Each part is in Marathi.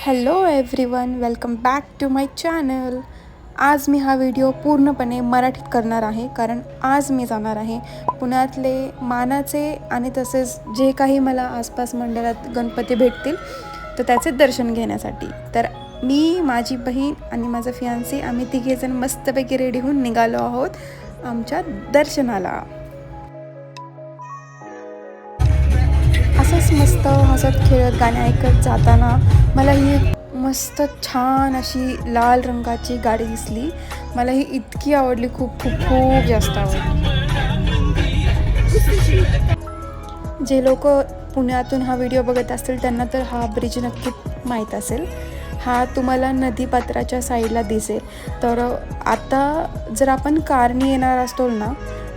Hello everyone welcome back to my channel आज मी हा व्हिडिओ पूर्णपणे मराठीत करणार आहे कारण आज मी जाणार आहे पुण्यातले मानाचे आणि तसेच जे काही मला आसपास मंडळात गणपती भेटतील तर त्याचे दर्शन घेण्यासाठी. तर मी माझी बहीण आणि माझा फियांसी आम्ही तिघेजण मस्तपैकी रेडी होऊन निघालो आहोत आमच्या दर्शनाला. असंच मस्त हसत खेळत गाणे ऐकत जाताना मला ही मस्त छान अशी लाल रंगाची गाडी दिसली. मला ही इतकी आवडली खूप खूप खूप जास्त आवडली. जे लोक पुण्यातून हा व्हिडिओ बघत असतील त्यांना तर हा ब्रिज नक्की माहीत असेल. हा तुम्हाला नदीपात्राच्या साईडला दिसेल. तर आता जर आपण कारने येणार असतो ना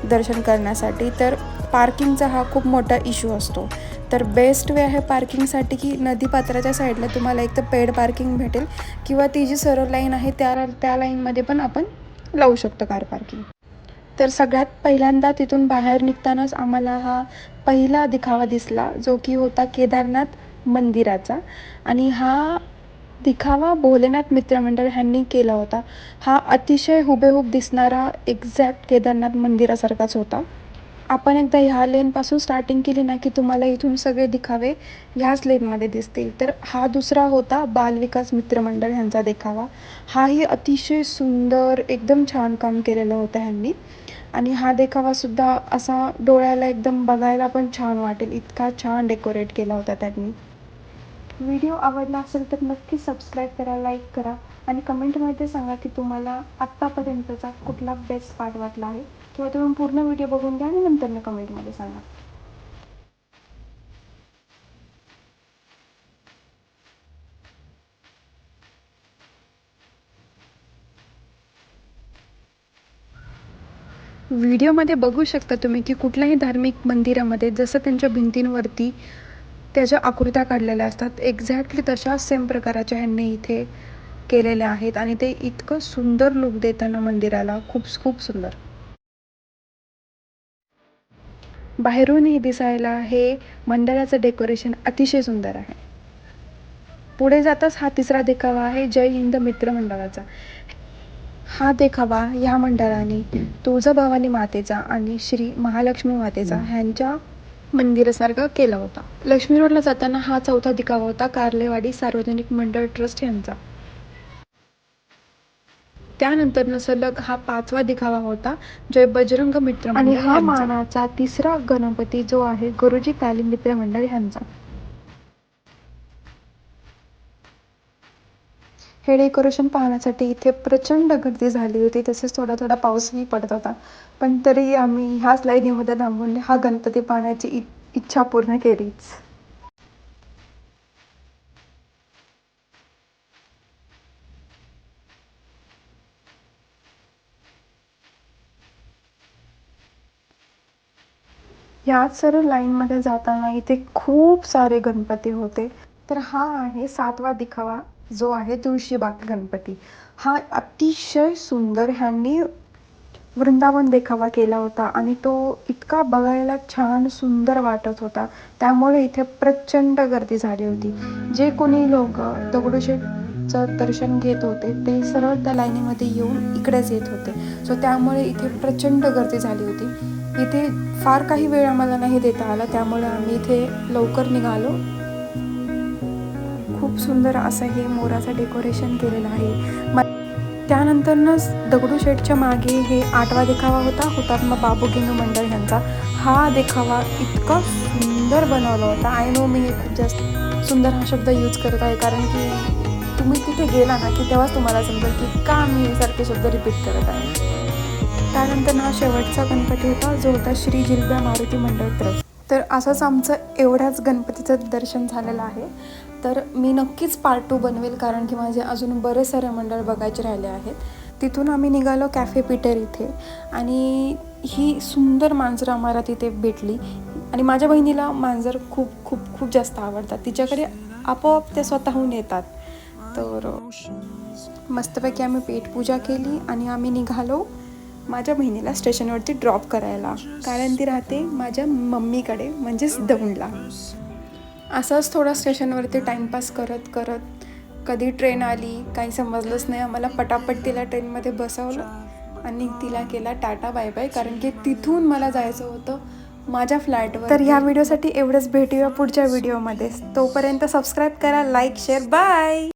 दर्शन करण्यासाठी तर पार्किंगचा हा खूप मोठा इश्यू असतो. तर बेस्ट वे आहे पार्किंगसाठी की नदीपात्राच्या साईडला तुम्हाला एक तर पेड पार्किंग भेटेल किंवा ती जी सरळ लाईन आहे त्या त्या लाईनमध्ये पण आपण लावू शकतो कार पार्किंग तर सगळ्यात पहिल्यांदा तिथून बाहेर निघतानाच आम्हाला हा पहिला दिखावा दिसला जो की होता केदारनाथ मंदिराचा. आणि हा दिखावा भोलेनाथ मित्रमंडळ ह्यांनी केला होता. हा अतिशय हुबेहूब दिसणारा एक्झॅक्ट केदारनाथ मंदिरासारखाच होता. आपण एकदा ह्या लेनपासून स्टार्टिंग केली ना की तुम्हाला इथून सगळे दिखावे ह्याच लेनमध्ये दिसतील. तर हा दुसरा होता बालविकास मित्रमंडळ ह्यांचा देखावा. हाही अतिशय सुंदर एकदम छान काम केलेलं होतं ह्यांनी. आणि हा देखावासुद्धा असा डोळ्याला एकदम बघायला पण छान वाटेल. इतका छान डेकोरेट केला होता त्यांनी. व्हिडिओ आवडला असेल तर नक्की सबस्क्राईब करा लाईक करा. आणि कमेंटमध्ये सांगा की तुम्हाला आत्तापर्यंतचा कुठला बेस्ट पार्ट वाटला आहे. किंवा तुम्ही पूर्ण व्हिडिओ बघून घ्या आणि नंतर मी कमेंटमध्ये सांगा. व्हिडिओमध्ये बघू शकता तुम्ही की कुठल्याही धार्मिक मंदिरामध्ये जसं त्यांच्या भिंतींवरती त्याच्या आकृत्या काढलेल्या असतात एक्झॅक्टली तशाच सेम प्रकाराच्या ह्यांनी इथे केलेले आहेत आणि ते इतकं सुंदर लुक देताना मंदिराला. खूप खूप सुंदर. बाहेरूनही दिसायला हे मंडळाचं डेकोरेशन अतिशय सुंदर आहे. पुढे जाताच हा तिसरा देखावा आहे जय हिंद मित्र मंडळाचा. हा देखावा ह्या मंडळाने तुळजाभवानी मातेचा आणि श्री महालक्ष्मी मातेचा ह्यांच्या मंदिरासारखा केला होता. लक्ष्मी रोडला जाताना हा चौथा दिखावा होता कार्लेवाडी सार्वजनिक मंडळ ट्रस्ट यांचा. त्यानंतर सलग हा पाचवा दिखावा होता जय बजरंग मित्र आणि हा मानाचा तिसरा गणपती जो आहे गुरुजी तालीम मित्र मंडळ ह्यांचा हे डेकोरेशन पाहण्यासाठी इथे प्रचंड गर्दी झाली होती तसेच थोडा थोडा पाऊसही पडत होता. पण तरी आम्ही ह्याच लाईनीमध्ये थांबून हा गणपती पाहण्याची इच्छा पूर्ण केलीच. ह्याच सर्व लाईनमध्ये जाताना इथे खूप सारे गणपती होते. तर हा आहे सातवा दिखावा जो आहे तुळशीबाग गणपती. हा अतिशय सुंदर ह्यांनी वृंदावन देखावा केला होता आणि तो इतका बघायला छान सुंदर वाटत होता. त्यामुळे इथे प्रचंड गर्दी झाली होती. जे कोणी लोक दगडूशेठचं दर्शन घेत होते ते सरळ त्या लाईनीमध्ये येऊन इकडेच येत होते. सो त्यामुळे इथे प्रचंड गर्दी झाली होती. इथे फार काही वेळ आम्हाला नाही देता आला त्यामुळे आम्ही इथे लवकर निघालो. खूप सुंदर असं हे मोराचं डेकोरेशन केलेलं आहे. त्यानंतरनंच दगडूशेठच्या मागे हे आठवा देखावा होता हुतात्मा बाबू गिनू मंडळ यांचा. हा देखावा इतका सुंदर बनवला होता. आय नो मी खूप जास्त सुंदर हा शब्द यूज करत आहे कारण की तुम्ही तिथे गेला ना की तेव्हाच तुम्हाला समजेल की का मी सारखे शब्द रिपीट करत आहे. त्यानंतर ना शेवटचा गणपती होता जो होता श्री जिल्ब्या मारुती मंडळ ट्रस्ट. तर असंच आमचं एवढ्याच गणपतीचं दर्शन झालेलं आहे. तर मी नक्कीच पार्ट टू बनवेल कारण की माझे अजून बरेच सारे मंडळ बघायचे राहिले आहेत. तिथून आम्ही निघालो कॅफे पीटर इथे. आणि ही सुंदर मांजरं आम्हाला तिथे भेटली. आणि माझ्या बहिणीला मांजर खूप खूप खूप जास्त आवडतात. तिच्याकडे आपोआप ते स्वतःहून येतात. तर मस्तपैकी आम्ही पेटपूजा केली आणि आम्ही निघालो. माझ्या बहिणीला स्टेशनवरती ड्रॉप करायला. कारण ती राहते माझ्या मम्मीकडे म्हणजेच दौंडला असंच थोडा स्टेशनवरती टाईमपास करत करत कधी ट्रेन आली काही समजलंच नाही. आम्हाला पटापट तिला ट्रेनमध्ये बसवलं आणि तिला केला टाटा बाय बाय. कारण की तिथून मला जायचं होतं माझ्या फ्लॅटवर तर ह्या व्हिडिओसाठी एवढंच. भेटूया पुढच्या व्हिडिओमध्ये. तोपर्यंत सबस्क्राईब करा लाईक शेअर बाय